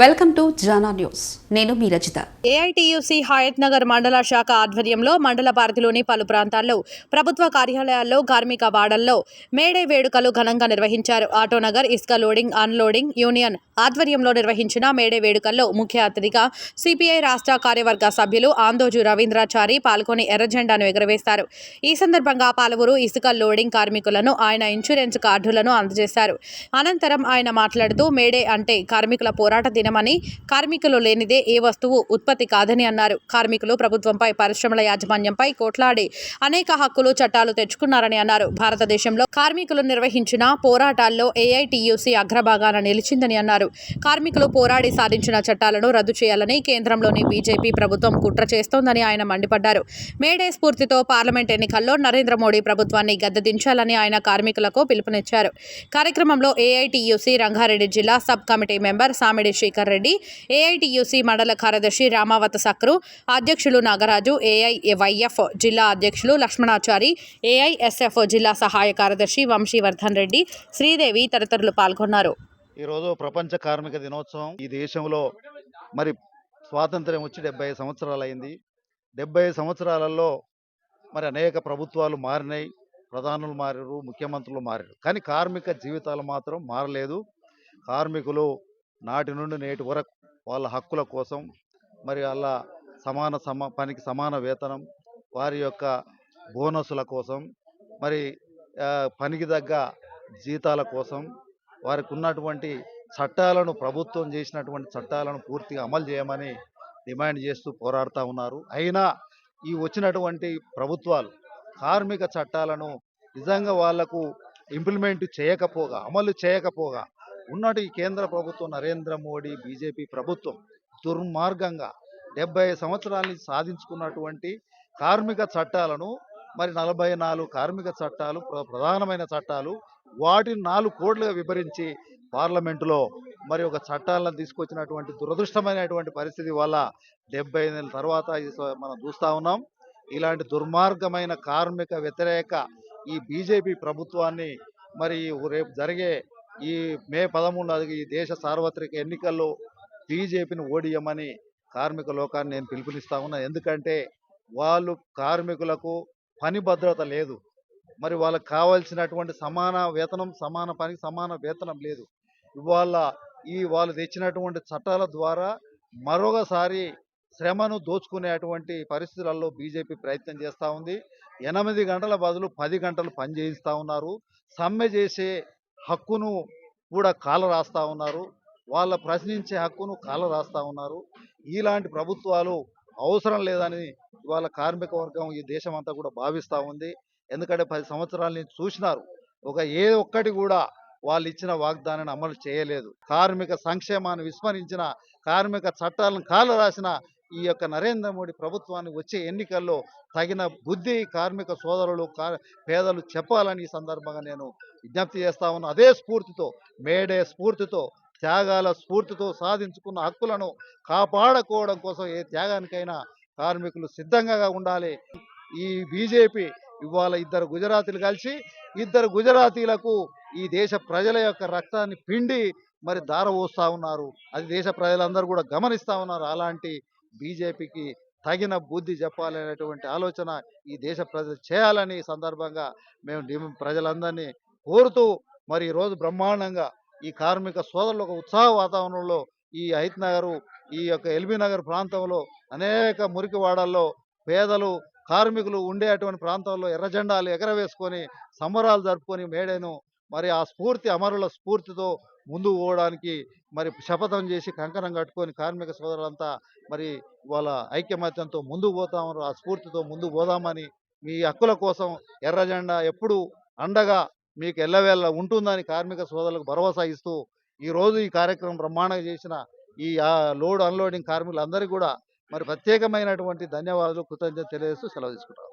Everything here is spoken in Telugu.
Welcome to Jana news. నేను మీ రచిత. ఏఐటియుసి హయత్ నగర్ మండల శాఖ ఆధ్వర్యంలో మండల పరిధిలోని పలు ప్రాంతాల్లో ప్రభుత్వ కార్యాలయాల్లో కార్మిక వాడల్లో మేడే వేడుకలు ఘనంగా నిర్వహించారు. ఆటోనగర్ ఇసుక లోడింగ్ అన్లోడింగ్ యూనియన్ ఆధ్వర్యంలో నిర్వహించిన మేడే వేడుకల్లో ముఖ్య అతిథిగా సిపిఐ రాష్ట్ర కార్యవర్గ సభ్యులు ఆందోజు రవీంద్రాచారి పాల్గొని ఎర్రజెండాను ఎగురవేశారు. ఈ సందర్భంగా పలువురు ఇసుక లోడింగ్ కార్మికులను ఆయన ఇన్సూరెన్స్ కార్డులను అందజేశారు. అనంతరం ఆయన మాట్లాడుతూ మేడే అంటే కార్మికుల పోరాట దినమని కార్మికులు లేనిదే ఏ వస్తువు ఉత్పత్తి కాదని అన్నారు. కార్మికులు ప్రభుత్వంపై పరిశ్రమల యాజమాన్యంపై కోట్లాడి అనేక హక్కులు చట్టాలు తెచ్చుకున్నారని అన్నారు. భారతదేశంలో కార్మికులు నిర్వహించిన పోరాటాల్లో ఏఐటియుసి అగ్రభాగాన నిలిచిందని అన్నారు. కార్మికులు పోరాడి సాధించిన చట్టాలను రద్దు చేయాలని కేంద్రంలోని బీజేపీ ప్రభుత్వం కుట్ర చేస్తోందని ఆయన మండిపడ్డారు. మేడే స్ఫూర్తితో పార్లమెంట్ ఎన్నికల్లో నరేంద్ర మోడీ ప్రభుత్వాన్ని గద్దెదించాలని ఆయన కార్మికులకు పిలుపునిచ్చారు. కార్యక్రమంలో ఏఐటియుసి రంగారెడ్డి జిల్లా sub committee member Samidi Shekar Reddy AITUC మండల కార్యదర్శి రామావత సక్రు అధ్యక్షులు నాగరాజు ఏఐవైఎఫ్ జిల్లా అధ్యక్షులు లక్ష్మణాచారి ఏఐఎస్ఎఫ్ జిల్లా సహాయ కార్యదర్శి వంశీవర్ధన్ రెడ్డి శ్రీదేవి తదితరులు పాల్గొన్నారు. ఈరోజు ప్రపంచ కార్మిక దినోత్సవం ఈ దేశంలో మరి స్వాతంత్ర్యం వచ్చి డెబ్బై సంవత్సరాలు అయింది డెబ్బై సంవత్సరాలలో మరి అనేక ప్రభుత్వాలు మారినాయి. ప్రధానులు మారారు ముఖ్యమంత్రులు మారారు. కానీ కార్మిక జీవితాలు మాత్రం మారలేదు. కార్మికులు నాటి నుండి నేటి వరకు వాళ్ళ హక్కుల కోసం మరి వాళ్ళ సమాన సమా పనికి సమాన వేతనం వారి యొక్క బోనసుల కోసం మరి పనికి తగ్గ జీతాల కోసం వారికి ఉన్నటువంటి చట్టాలను ప్రభుత్వం చేసినటువంటి చట్టాలను పూర్తిగా అమలు చేయమని డిమాండ్ చేస్తూ పోరాడుతూ ఉన్నారు. అయినా ఈ వచ్చినటువంటి ప్రభుత్వాలు కార్మిక చట్టాలను నిజంగా వాళ్ళకు ఇంప్లిమెంట్ చేయకపోగా అమలు చేయకపోగా ఉన్నటి ఈ కేంద్ర ప్రభుత్వం నరేంద్ర మోడీ బీజేపీ ప్రభుత్వం దుర్మార్గంగా డెబ్బై సంవత్సరాలని సాధించుకున్నటువంటి కార్మిక చట్టాలను మరి నలభై నాలుగు కార్మిక చట్టాలు ప్ర- ప్రధానమైన చట్టాలు వాటిని నాలుగు కోట్లుగా విభరించి పార్లమెంటులో మరి ఒక చట్టాలను తీసుకొచ్చినటువంటి దురదృష్టమైనటువంటి పరిస్థితి వల్ల డెబ్బై నెలల తర్వాత మనం చూస్తూ ఉన్నాం. ఇలాంటి దుర్మార్గమైన కార్మిక వ్యతిరేక ఈ బీజేపీ ప్రభుత్వాన్ని మరి రేపు జరిగే ఈ మే పదమూడు ఈ దేశ సార్వత్రిక ఎన్నికల్లో బీజేపీని ఓడియమని కార్మిక లోకాన్ని నేను పిలుపునిస్తా ఉన్నా. ఎందుకంటే వాళ్ళు కార్మికులకు పని భద్రత లేదు. మరి వాళ్ళకి కావాల్సినటువంటి సమాన వేతనం సమాన పనికి సమాన వేతనం లేదు. ఇవాళ ఈ వాళ్ళు తెచ్చినటువంటి చట్టాల ద్వారా మరొకసారి శ్రమను దోచుకునేటువంటి పరిస్థితులలో బీజేపీ ప్రయత్నం చేస్తూ ఉంది. ఎనిమిది గంటల బదులు పది గంటలు పనిచేయిస్తూ ఉన్నారు. సమ్మె చేసే హక్కును కూడా కాల రాస్తూ ఉన్నారు. వాళ్ళ ప్రశ్నించే హక్కును కాల రాస్తూ ఉన్నారు. ఇలాంటి ప్రభుత్వాలు అవసరం లేదని ఇవాళ కార్మిక వర్గం ఈ దేశం అంతా కూడా భావిస్తూ ఉంది. ఎందుకంటే పది సంవత్సరాల నుంచి చూసినారు. ఒక ఏ ఒక్కటి కూడా వాళ్ళు ఇచ్చిన వాగ్దానాన్ని అమలు చేయలేదు. కార్మిక సంక్షేమాన్ని విస్మరించిన కార్మిక చట్టాలను కాల రాసిన ఈ యొక్క నరేంద్ర మోడీ ప్రభుత్వానికి వచ్చే ఎన్నికల్లో తగిన బుద్ధి కార్మిక సోదరులు కా- పేదలు చెప్పాలని ఈ సందర్భంగా నేను విజ్ఞప్తి చేస్తా ఉన్నా. అదే స్ఫూర్తితో మేడే స్ఫూర్తితో త్యాగాల స్ఫూర్తితో సాధించుకున్న హక్కులను కాపాడుకోవడం కోసం ఏ త్యాగానికైనా కార్మికులు సిద్ధంగా ఉండాలి. ఈ బీజేపీ ఇవాళ ఇద్దరు గుజరాతీలు కలిసి ఇద్దరు గుజరాతీలకు ఈ దేశ ప్రజల యొక్క రక్తాన్ని పిండి మరి దారపోస్తా ఉన్నారు. అది దేశ ప్రజలందరూ కూడా గమనిస్తూ ఉన్నారు. అలాంటి బీజేపీకి తగిన బుద్ధి చెప్పాలనేటువంటి ఆలోచన ఈ దేశ ప్రజలు చేయాలని సందర్భంగా మేము ప్రజలందరినీ కోరుతూ మరి ఈరోజు బ్రహ్మాండంగా ఈ కార్మిక సోదరులు ఒక ఉత్సాహ వాతావరణంలో ఈ హైత్ నగరు ఈ యొక్క ఎల్బీ నగర్ ప్రాంతంలో అనేక మురికివాడల్లో పేదలు కార్మికులు ఉండే అటువంటి ప్రాంతాల్లో ఎర్రజెండాలు ఎగరవేసుకొని సంబరాలు జరుపుకొని మేడేను. మరి ఆ స్ఫూర్తి అమరుల స్ఫూర్తితో ముందు పోవడానికి మరి శపథం చేసి కంకణం కట్టుకొని కార్మిక సోదరులంతా మరి వాళ్ళ ఐక్యమత్యంతో ముందుకు పోతామని ఆ స్ఫూర్తితో ముందుకు పోదామని మీ హక్కుల కోసం ఎర్రజెండా ఎప్పుడు అండగా మీకు ఎల్లవేళ్ళ ఉంటుందని కార్మిక సోదరులకు భరోసా ఇస్తూ ఈ రోజు ఈ కార్యక్రమం బ్రహ్మాండంగా చేసిన ఈ లోడ్ అన్లోడింగ్ కార్మికులందరికీ కూడా మరి ప్రత్యేకమైనటువంటి ధన్యవాదాలు కృతజ్ఞత తెలియజేస్తూ సెలవు తీసుకుంటాం